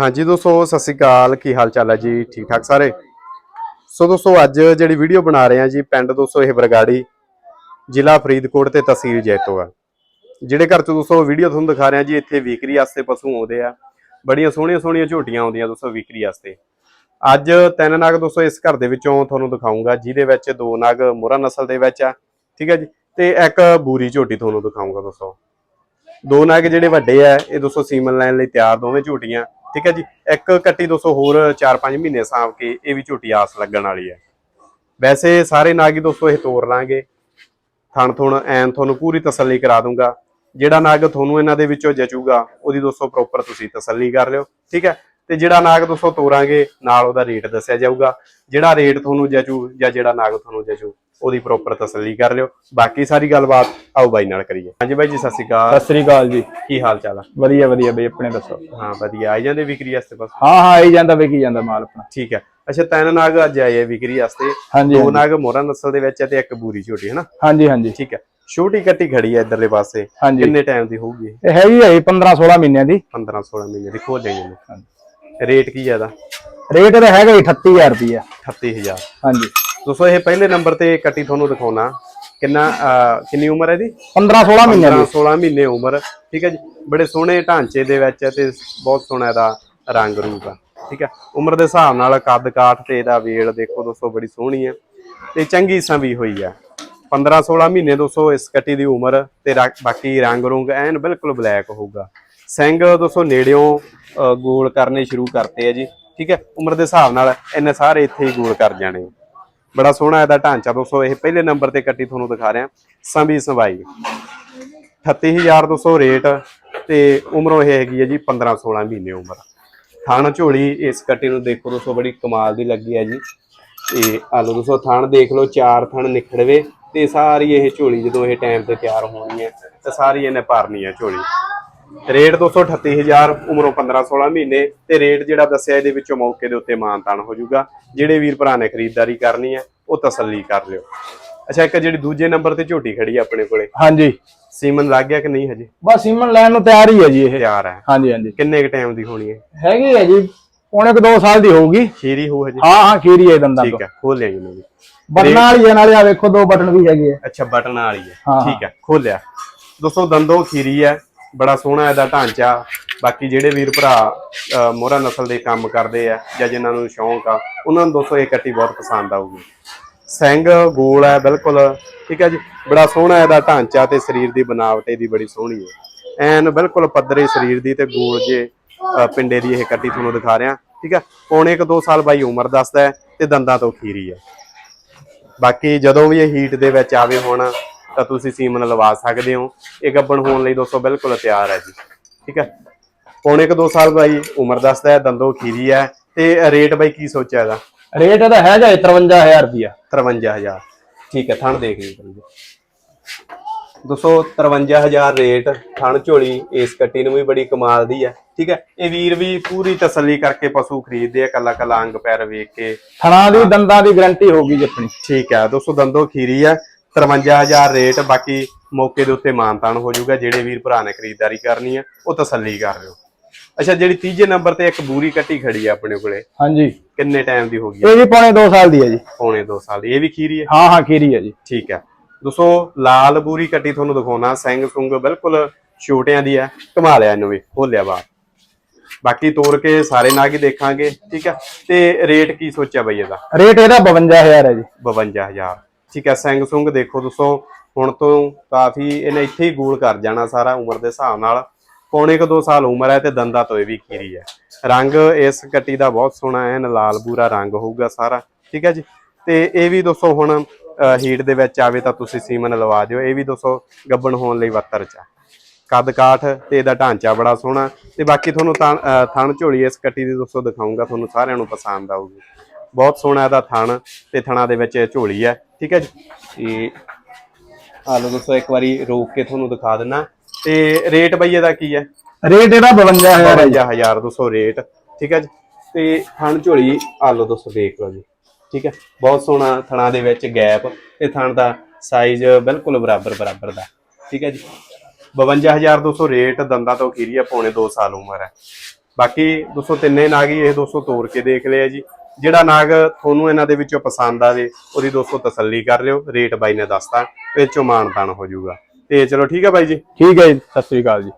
ਹਾਂਜੀ ਦੋਸਤੋ, ਸਤਿ ਸ਼੍ਰੀ ਅਕਾਲ। ਕੀ ਹਾਲ ਚਾਲ ਹੈ ਜੀ? ਠੀਕ ਠਾਕ ਸਾਰੇ? ਸੋ ਦੋਸਤੋ, ਅੱਜ ਜਿਹੜੀ ਵੀਡੀਓ ਬਣਾ ਰਹੇ ਹਾਂ ਜੀ, ਪਿੰਡ ਦੋਸਤੋ, ਇਹ ਬਰਗਾੜੀ, ਜ਼ਿਲ੍ਹਾ ਫਰੀਦਕੋਟ ਤੇ ਤਹਿਸੀਲ ਜੈਤੋ ਆ। ਜਿਹੜੇ ਘਰ ਤੋਂ ਦੋਸਤੋ, ਵੀਡੀਓ ਤੁਹਾਨੂੰ ਦਿਖਾ ਰਹੇ ਹਾਂ ਜੀ, ਇੱਥੇ ਵਿਕਰੀ ਵਾਸਤੇ ਪਸ਼ੂ ਆਉਂਦੇ ਆ। ਬੜੀਆਂ ਸੋਹਣੀਆਂ ਸੋਹਣੀਆਂ ਝੋਟੀਆਂ ਆਉਂਦੀਆਂ ਦੋਸਤੋ, ਵਿਕਰੀ ਵਾਸਤੇ। ਅੱਜ ਤਿੰਨ ਨਾਗ ਦੋਸਤੋ, ਇਸ ਘਰ ਦੇ ਵਿੱਚੋਂ ਤੁਹਾਨੂੰ ਦਿਖਾਉਂਗਾ ਜਿਹਦੇ ਵਿੱਚ ਦੋ ਨਾਗ ਮੁਰਾ ਨਸਲ ਦੇ ਵਿੱਚ ਆ, ਠੀਕ ਹੈ ਜੀ? ਤੇ ਇੱਕ ਬੂਰੀ ਝੋਟੀ ਤੁਹਾਨੂੰ ਦਿਖਾਉਂਗਾ ਦੋਸਤੋ। ਦੋ ਨਾਗ ਜਿਹੜੇ ਵੱਡੇ ਆ, ਇਹ 200 ਸੀਮਨ ਲੈਣ ਲਈ ਤਿਆਰ ਦੋਵੇਂ ਝੋਟੀਆਂ। ਠੀਕ ਹੈ ਜੀ, ਇੱਕ ਕੱਟੀ 200 ਹੋਰ 4-5 ਮਹੀਨੇ ਸਾਂਭ ਕੇ ਇਹ ਵੀ ਝੋਟੀ ਆਸ ਲੱਗਣ ਵਾਲੀ ਹੈ। ਵੈਸੇ ਸਾਰੇ ਨਾਗ ਹੀ ਦੋਸਤੋ ਇਹ ਤੋੜ ਲਾਂਗੇ। ਥਣ ਥੁਣ, ਐਨ ਤੁਹਾਨੂੰ ਪੂਰੀ ਤਸੱਲੀ ਕਰਾ ਦੂੰਗਾ। ਜਿਹੜਾ ਨਾਗ ਤੁਹਾਨੂੰ ਇਹਨਾਂ ਦੇ ਵਿੱਚੋਂ ਜਚੂਗਾ, ਉਹਦੀ ਦੋਸਤੋ ਪ੍ਰੋਪਰ ਤੁਸੀਂ ਤਸੱਲੀ ਕਰ ਲਿਓ, ਠੀਕ ਹੈ? ਤੇ ਜਿਹੜਾ ਨਾਗ ਦੋਸਤੋ ਤੋਰਾਂਗੇ ਨਾਲ ਉਹਦਾ ਰੇਟ ਦੱਸਿਆ ਜਾਊਗਾ। ਜਿਹੜਾ ਰੇਟ ਤੁਹਾਨੂੰ ਜਚੂ ਜਾਂ ਜਿਹੜਾ ਨਾਗ ਤੁਹਾਨੂੰ ਜਚੂ ਉਹਦੀ ਪ੍ਰੋਪਰ ਤਸੱਲੀ ਕਰ ਲਿਓ। ਬਾਕੀ ਸਾਰੀ ਗੱਲਬਾਤ ਆਓ ਬਾਈ ਨਾਲ ਕਰੀਏ। ਹਾਂਜੀ ਬਾਈ ਜੀ ਸਤਿ ਸ਼੍ਰੀ ਅਕਾਲ। ਸਤਿ ਸ੍ਰੀ ਅਕਾਲ ਜੀ। ਕੀ ਹਾਲ ਚਾਲ ਆ? ਵਧੀਆ ਵਧੀਆ ਬਈ ਆਪਣੇ ਦੱਸੋ? ਹਾਂ ਵਧੀਆ। ਆਈ ਜਾਂਦੇ ਵਿਕਰੀ ਵਾਸਤੇ ਬਸ? ਹਾਂ ਹਾਂ ਆਈ ਜਾਂਦਾ ਵੇਖੀ ਜਾਂਦਾ ਮਾਲ ਆਪਣਾ। ਠੀਕ ਹੈ ਅੱਛਾ ਤਿੰਨ ਨਾਗ ਅੱਜ ਆਏ ਆ ਵਿਕਰੀ ਵਾਸਤੇ। ਦੋ। ਨਾਗ ਮੋਹਰਾ ਨਸਲ ਦੇ ਵਿੱਚ ਹੈ ਤੇ ਇੱਕ ਬੂਰੀ ਝੋਟੀ ਹੈ ਨਾ ਹਾਂਜੀ ਹਾਂਜੀ। ਠੀਕ ਹੈ ਛੋਟੀ ਕੱਟੀ ਖੜੀ ਹੈ ਇਧਰਲੇ ਪਾਸੇ। ਕਿੰਨੇ ਟਾਈਮ ਦੀ ਹੋਊਗੀ? ਇਹ? ਹੈਗੀ ਹੈ 15 16 ਮਹੀਨਿਆਂ ਦੀ। 15 16 ਮਹੀਨੇ ਦੀ ਖੋਲ ਨੇ ਰੇਟ ਕੀ ਹੈ ਇਹਦਾ? ਰੇਟ ਇਹਦਾ ਹੈਗਾ ਜੀ 38000 ਰੁਪਇਆ 38000 ਹਾਂਜੀ। ਦੋਸਤੋ ਇਹ ਪਹਿਲੇ ਨੰਬਰ ਤੇ ਕੱਟੀ ਤੁਹਾਨੂੰ ਦਿਖਾਉਣਾ। ਕਿੰਨਾ ਕਿੰਨੀ ਉਮਰ ਹੈ ਇਹਦੀ? 15 16 ਮਹੀਨਿਆਂ 15 ਦੀ 16 ਮਹੀਨੇ ਉਮਰ। ਠੀਕ ਹੈ ਜੀ? ਬੜੇ ਸੋਹਣੇ ਢਾਂਚੇ ਦੇ ਵਿੱਚ ਹੈ ਤੇ ਬਹੁਤ ਸੋਹਣਾ ਇਹਦਾ ਰੰਗ ਰੂਪ ਆ। ਠੀਕ ਹੈ? ਉਮਰ ਦੇ ਹਿਸਾਬ ਨਾਲ ਕੱਦ ਕਾਠ ਤੇ ਇਹਦਾ ਵੇਲ ਦੇਖੋ ਦੋਸਤੋ ਬੜੀ ਸੋਹਣੀ ਹੈ। ਤੇ ਚੰਗੀ ਸੰਭੀ ਹੋਈ ਹੈ 15 16 ਮਹੀਨੇ ਦੋਸਤੋ ਇਸ ਕੱਟੀ ਦੀ ਉਮਰ ਤੇ ਬਾਕੀ ਰੰਗ ਰੁੰਗ ਐਨ ਬਿਲਕੁਲ ਬਲੈਕ ਹੋਊਗਾ। ਸਿੰਘ ਦੋਸਤੋ ਨੇੜਿਓਂ ਗੋਲ ਕਰਨੇ ਸ਼ੁਰੂ ਕਰਤੇ ਆ ਜੀ। ਠੀਕ ਹੈ? ਉਮਰ ਦੇ ਹਿਸਾਬ ਨਾਲ ਇਹਨੇ ਸਾਰੇ ਇੱਥੇ ਹੀ ਗੋਲ ਕਰ ਜਾਣੇ ਬੜਾ ਸੋਹਣਾ ਇਹਦਾ ਢਾਂਚਾ ਦੋਸਤੋ, ਇਹ ਪਹਿਲੇ ਨੰਬਰ ਤੇ ਕੱਟੀ ਤੁਹਾਨੂੰ ਦਿਖਾ ਰਿਹਾ। ਸੰਭੀ ਸੰਭਾਈ। 38200 ਰੇਟ ਤੇ ਉਮਰੋਂ ਇਹ ਹੈਗੀ ਹੈ ਜੀ 15 16 ਮਹੀਨੇ ਉਮਰ। ਥਣ ਝੋਲੀ ਇਸ ਕੱਟੀ ਨੂੰ ਦੇਖੋ ਦੋਸਤੋ, ਬੜੀ ਕਮਾਲ ਦੀ ਲੱਗੀ ਹੈ ਜੀ। ਤੇ ਆ ਲਓ ਦੋਸਤੋ, ਥਣ ਦੇਖ ਲਓ, ਚਾਰ ਥਣ ਨਿਖੜਵੇ ਤੇ ਸਾਰੀ ਇਹ ਝੋਲੀ ਜਦੋਂ ਇਹ ਟਾਈਮ ਤੇ ਤਿਆਰ ਹੋਣੀ ਹੈ ਤੇ ਸਾਰੀ ਇਹਨੇ ਭਰਨੀ ਹੈ ਝੋਲੀ। ਰੇਟ 238000 ਉਮਰੋਂ 15 16 ਮਹੀਨੇ ਤੇ ਰੇਟ ਜਿਹੜਾ ਦੱਸਿਆ ਇਹਦੇ ਵਿੱਚੋਂ ਮੌਕੇ ਦੇ ਉੱਤੇ ਮਾਨਤਾਨ ਹੋ ਜਾਊਗਾ। ਜਿਹੜੇ ਵੀਰ ਭਰਾ ਨੇ ਖਰੀਦਦਾਰੀ ਕਰਨੀ ਹੈ ਉਹ ਤਸੱਲੀ ਕਰ ਲਿਓ। ਅੱਛਾ ਇੱਕ ਜਿਹੜੀ ਦੂਜੇ ਨੰਬਰ ਤੇ ਝੋਟੀ ਖੜੀ ਹੈ ਆਪਣੇ ਕੋਲੇ। ਹਾਂਜੀ। ਸੀਮਨ ਲੱਗ ਗਿਆ ਕਿ ਨਹੀਂ ਹਜੇ? ਬਸ ਸੀਮਨ ਲੈਣ ਨੂੰ ਤਿਆਰ ਹੀ ਹੈ ਜੀ ਇਹ। ਤਿਆਰ ਹੈ। ਹਾਂਜੀ ਹਾਂਜੀ। ਕਿੰਨੇ ਕ ਟਾਈਮ ਦੀ ਹੋਣੀ ਹੈ? ਹੈਗੀ ਹੈ ਜੀ ਪੌਣੇ ਕੁ 2 ਸਾਲ ਦੀ ਹੋਊਗੀ। ਖੀਰੀ ਹੋ ਹਜੇ? ਹਾਂ ਹਾਂ ਖੀਰੀ ਹੈ ਦੰਦਾਂ ਤੋਂ। ਠੀਕ ਹੈ ਖੋਲ ਲਿਆ ਜੀ ਮੈਂ ਵੀ। ਬਟਨਾਂ ਵਾਲੀ ਹੈ ਨਾਲੇ ਆ ਵੇਖੋ ਦੋ ਬਟਨ ਵੀ ਹੈਗੇ ਆ। ਅੱਛਾ ਬਟਨ ਵਾਲੀ ਹਾਂ, ਠੀਕ ਹੈ ਖੋਲਿਆ ਦੋਸਤੋ ਦੰਦੋ ਖੀਰੀ ਹੈ ਬੜਾ ਸੋਹਣਾ ਇਹਦਾ ਢਾਂਚਾ। ਬਾਕੀ ਜਿਹੜੇ ਵੀਰ ਭਰਾ ਮੋਹਰਾ ਨਸਲ ਦੇ ਕੰਮ ਕਰਦੇ ਆ ਜਾਂ ਜਿਨ੍ਹਾਂ ਨੂੰ ਸ਼ੌਂਕ ਆ, ਉਹਨਾਂ ਨੂੰ ਦੋਸਤੋ ਇਹ ਕੱਟੀ ਬਹੁਤ ਪਸੰਦ ਆਊਗੀ। ਸਿੰਘ ਗੋਲ ਹੈ ਬਿਲਕੁਲ। ਠੀਕ ਹੈ ਜੀ? ਬੜਾ ਸੋਹਣਾ ਇਹਦਾ ਢਾਂਚਾ ਤੇ ਸਰੀਰ ਦੀ ਬਨਾਵਟ ਇਹਦੀ ਬੜੀ ਸੋਹਣੀ ਹੈ ਐਨ ਬਿਲਕੁਲ ਪੱਧਰੇ ਸਰੀਰ ਦੀ ਤੇ ਗੋਲ ਜੇ ਪਿੰਡੇ ਦੀ ਇਹ ਕੱਟੀ ਤੁਹਾਨੂੰ ਦਿਖਾ ਰਿਹਾ। ਠੀਕ ਹੈ ਪੌਣੇ ਕੁ 2 ਸਾਲ ਬਾਈ ਉਮਰ ਦੱਸਦਾ ਹੈ ਤੇ ਦੰਦਾਂ ਤੋਂ ਖੀਰੀ ਹੈ ਬਾਕੀ ਜਦੋਂ ਵੀ ਇਹ ਹੀਟ ਦੇ ਵਿੱਚ ਆਵੇ ਹੁਣ ਤਾਂ ਤੁਸੀਂ ਸੀਮਨ ਲਵਾ ਸਕਦੇ ਹੋ। ਇਹ ਗੱਬਣ ਹੋਣ ਲਈ ਦੋਸਤੋ ਬਿਲਕੁਲ ਤਿਆਰ ਹੈ ਜੀ। ਠੀਕ ਹੈ? ਪੌਣੇ ਕੁ 2 ਸਾਲ ਬਾਈ ਉਮਰ ਦੱਸਦਾ ਹੈ ਦੰਦੋ ਖੀਰੀ ਹੈ। ਤੇ ਰੇਟ ਬਾਈ ਕੀ ਸੋਚਿਆ ਇਹਦਾ? ਰੇਟ ਇਹਦਾ ਹੈਗਾ 53000 ਰੁਪਇਆ। 53000 ਠੀਕ ਹੈ ਥਣ ਦੇਖ ਲਈ ਦੋਸਤੋ 53000 ਰੇਟ ਥਣ ਝੋਲੀ ਇਸ ਕੱਟੀ ਨੂੰ ਵੀ ਬੜੀ ਕਮਾਲ ਦੀ ਹੈ। ਠੀਕ ਹੈ? ਇਹ ਵੀਰ ਵੀ ਪੂਰੀ ਤਸੱਲੀ ਕਰਕੇ ਪਸ਼ੂ ਖਰੀਦਦੇ ਆ ਕੱਲਾ ਕੱਲਾ ਅੰਗ ਪੈਰ ਵੇਖ ਕੇ। ਥਣਾ ਦੀ ਦੰਦਾਂ ਦੀ ਗਾਰੰਟੀ ਹੋਊਗੀ ਜੀ ਆਪਣੀ। ਠੀਕ ਹੈ ਦੋਸਤੋ ਦੰਦੋ ਖੀਰੀ ਹੈ। 53000 ਰੇਟ ਬਾਕੀ ਮੌਕੇ ਦੇ ਉੱਤੇ ਮਾਨਤਾਨ ਹੋ ਜਾਊਗਾ ਜਿਹੜੇ ਵੀਰ ਭਰਾ ਨੇ ਖਰੀਦਦਾਰੀ ਕਰਨੀ ਹੈ ਉਹ ਤਸੱਲੀ ਕਰ ਲਿਓ। ਅੱਛਾ ਜਿਹੜੀ ਤੀਜੇ ਨੰਬਰ ਤੇ ਇੱਕ ਬੂਰੀ ਕੱਟੀ ਖੜੀ ਹੈ ਆਪਣੇ ਕੋਲੇ ਹਾਂਜੀ। ਕਿੰਨੇ ਟਾਈਮ ਦੀ ਹੋ ਗਈ ਇਹ ਵੀ ਪੌਣੇ 2 ਸਾਲ ਦੀ ਹੈ ਜੀ। ਪੌਣੇ 2 ਸਾਲ ਦੀ ਇਹ ਵੀ ਖੀਰੀ ਹੈ ਹਾਂ ਹਾਂ ਖੀਰੀ ਹੈ ਜੀ। ਠੀਕ ਹੈ ਦੋਸਤੋ ਲਾਲ ਬੂਰੀ ਕੱਟੀ ਤੁਹਾਨੂੰ ਦਿਖਾਉਣਾ ਸਿੰਘ ਸੁੰਗ ਬਿਲਕੁਲ ਛੋਟਿਆਂ ਦੀ ਹੈ ਕਮਾ ਲਿਆ ਇਹਨੂੰ ਵੀ ਖੋਲਿਆ ਬਾਹਰ। ਬਾਕੀ ਤੋੜ ਕੇ ਸਾਰੇ ਨਾਗ ਹੀ ਦੇਖਾਂਗੇ ਠੀਕ ਹੈ ਤੇ ਰੇਟ ਕੀ ਸੋਚਿਆ ਬਈ ਇਹਦਾ? ਰੇਟ ਇਹਦਾ 52000 ਹੈ ਜੀ। 52000 ਠੀਕ ਹੈ ਸਿੰਘ ਸੁੰਗ ਦੇਖੋ ਦੋਸਤੋ ਹੁਣ ਤੋਂ ਕਾਫੀ ਇਹਨੇ ਇੱਥੇ ਹੀ ਗੂਲ ਕਰ ਜਾਣਾ ਸਾਰਾ ਉਮਰ ਦੇ ਹਿਸਾਬ ਨਾਲ। ਪੌਣੇ ਕੁ 2 ਸਾਲ ਉਮਰ ਹੈ ਤੇ ਦੰਦਾਂ ਤੋਂ ਇਹ ਵੀ ਖੀਰੀ ਹੈ। ਰੰਗ ਇਸ ਕੱਟੀ ਦਾ ਬਹੁਤ ਸੋਹਣਾ ਐਨ ਲਾਲ ਬੂਰਾ ਰੰਗ ਹੋਊਗਾ ਸਾਰਾ ਠੀਕ ਹੈ ਜੀ। ਤੇ ਇਹ ਵੀ ਦੋਸਤੋ ਹੁਣ ਹੀਟ ਦੇ ਵਿੱਚ ਆਵੇ ਤਾਂ ਤੁਸੀਂ ਸੀਮਨ ਲਵਾ ਦਿਓ। ਇਹ ਵੀ ਦੋਸਤੋ ਗੱਬਣ ਹੋਣ ਲਈ ਵੱਤਰ ਚ ਕੱਦ ਕਾਠ ਤੇ ਇਹਦਾ ਢਾਂਚਾ ਬੜਾ ਸੋਹਣਾ। ਤੇ ਬਾਕੀ ਤੁਹਾਨੂੰ ਤਾਂ ਅਹ, ਥਣ ਝੋਲੀ ਇਸ ਕੱਟੀ ਦੀ ਦੋਸਤੋ ਦਿਖਾਉਂਗਾ ਤੁਹਾਨੂੰ ਸਾਰਿਆਂ ਨੂੰ ਪਸੰਦ ਆਊਗੀ। ਬਹੁਤ ਸੋਹਣਾ ਇਹਦਾ ਥਣ ਤੇ ਥਣਾ ਦੇ ਵਿੱਚ ਝੋਲੀ ਹੈ। ਠੀਕ ਹੈ ਜੀ? ਤੇ ਆ ਲਓ ਦੋਸਤੋ ਇੱਕ ਵਾਰੀ ਰੋਕ ਕੇ ਤੁਹਾਨੂੰ ਦਿਖਾ ਦਿੰਨਾ। ਤੇ ਰੇਟ ਬਈ ਇਹਦਾ ਕੀ ਹੈ? ਰੇਟ ਇਹਦਾ 52000 ਹੈ ਜੀ। 52200 ਰੇਟ। ਠੀਕ ਹੈ ਜੀ? ਤੇ ਥਣ ਝੋਲੀ ਆ ਲਓ ਦੋਸਤੋ ਦੇਖ ਲਓ ਜੀ। ਠੀਕ ਹੈ? ਬਹੁਤ ਸੋਹਣਾ ਥਣਾ ਦੇ ਵਿੱਚ ਗੈਪ ਤੇ ਥਣ ਦਾ ਸਾਈਜ਼ ਬਿਲਕੁਲ ਬਰਾਬਰ ਬਰਾਬਰ ਦਾ। ਠੀਕ ਹੈ ਜੀ? 52200 ਰੇਟ ਦੰਦਾਂ ਤੋਂ ਖੀਰੀ ਹੈ ਪੌਣੇ 2 ਸਾਲ ਉਮਰ ਹੈ। ਬਾਕੀ ਦੋਸਤੋ ਤਿੰਨੇ ਨਾਗ ਹੀ ਇਹ ਦੋਸਤੋ ਤੋੜ ਕੇ ਦੇਖ ਲਿਆ ਜੀ। ਜਿਹੜਾ ਨਾਗ ਤੁਹਾਨੂੰ ਇਹਨਾਂ ਦੇ ਵਿੱਚੋਂ ਪਸੰਦ ਆਵੇ, ਉਹਦੀ ਦੋਸਤੋ ਤਸੱਲੀ ਕਰ ਲਿਓ, ਰੇਟ ਬਾਈ ਨੇ ਦੱਸਤਾ ਇਹ ਚੋਂ ਮਾਨਤਾਨ ਹੋ ਜਾਊਗਾ। ਤੇ ਚਲੋ ਠੀਕ ਹੈ ਬਾਈ ਜੀ? ਠੀਕ ਹੈ ਜੀ, ਸਤਿ ਸ੍ਰੀ ਅਕਾਲ ਜੀ।